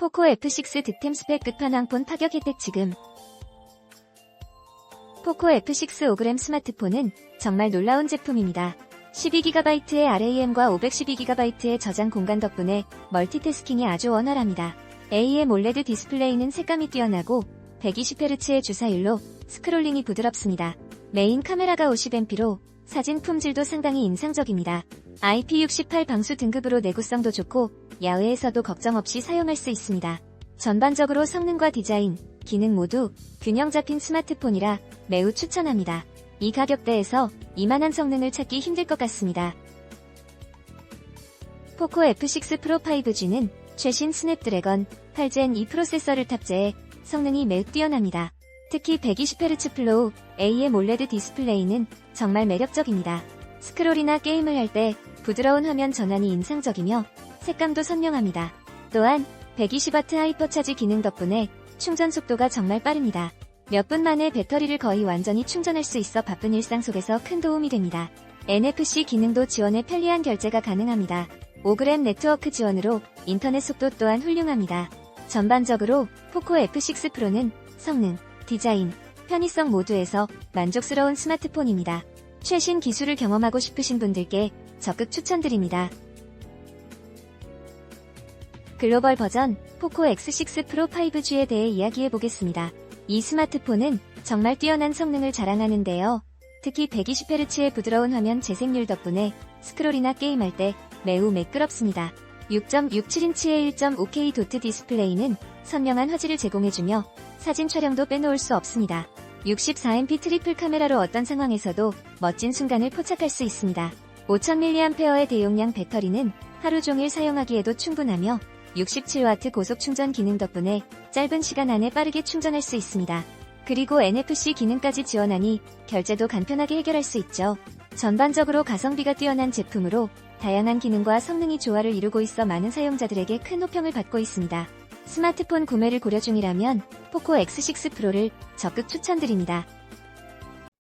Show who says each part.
Speaker 1: 포코 F6 득템 스펙 끝판왕폰 파격 혜택 지금. 포코 F6 5g 스마트폰은 정말 놀라운 제품입니다. 12GB의 RAM과 512GB의 저장 공간 덕분에 멀티태스킹이 아주 원활합니다. AM OLED 디스플레이는 색감이 뛰어나고 120Hz의 주사율로 스크롤링이 부드럽습니다. 메인 카메라가 50MP로 사진 품질도 상당히 인상적입니다. IP68 방수 등급으로 내구성도 좋고 야외에서도 걱정 없이 사용할 수 있습니다. 전반적으로 성능과 디자인, 기능 모두 균형 잡힌 스마트폰이라 매우 추천합니다. 이 가격대에서 이만한 성능을 찾기 힘들 것 같습니다. 포코 F6 프로 5G는 최신 스냅드래건 8젠 2 프로세서를 탑재해 성능이 매우 뛰어납니다. 특히 120Hz 플로우 AM OLED 디스플레이는 정말 매력적입니다. 스크롤이나 게임을 할 때 부드러운 화면 전환이 인상적이며 색감도 선명합니다. 또한 120W 하이퍼차지 기능 덕분에 충전 속도가 정말 빠릅니다. 몇 분 만에 배터리를 거의 완전히 충전할 수 있어 바쁜 일상 속에서 큰 도움이 됩니다. NFC 기능도 지원해 편리한 결제가 가능합니다. 5g 네트워크 지원으로 인터넷 속도 또한 훌륭합니다. 전반적으로 포코 F6 프로는 성능, 디자인, 편의성 모두에서 만족스러운 스마트폰입니다. 최신 기술을 경험하고 싶으신 분들께 적극 추천드립니다. 글로벌 버전 포코 X6 프로 5G에 대해 이야기해 보겠습니다. 이 스마트폰은 정말 뛰어난 성능을 자랑하는데요. 특히 120Hz의 부드러운 화면 재생률 덕분에 스크롤이나 게임할 때 매우 매끄럽습니다. 6.67인치의 1.5K 도트 디스플레이는 선명한 화질을 제공해주며 사진 촬영도 빼놓을 수 없습니다. 64MP 트리플 카메라로 어떤 상황에서도 멋진 순간을 포착할 수 있습니다. 5000mAh의 대용량 배터리는 하루 종일 사용하기에도 충분하며 67W 고속 충전 기능 덕분에 짧은 시간 안에 빠르게 충전할 수 있습니다. 그리고 NFC 기능까지 지원하니 결제도 간편하게 해결할 수 있죠. 전반적으로 가성비가 뛰어난 제품으로 다양한 기능과 성능이 조화를 이루고 있어 많은 사용자들에게 큰 호평을 받고 있습니다. 스마트폰 구매를 고려 중이라면 포코 X6 프로를 적극 추천드립니다.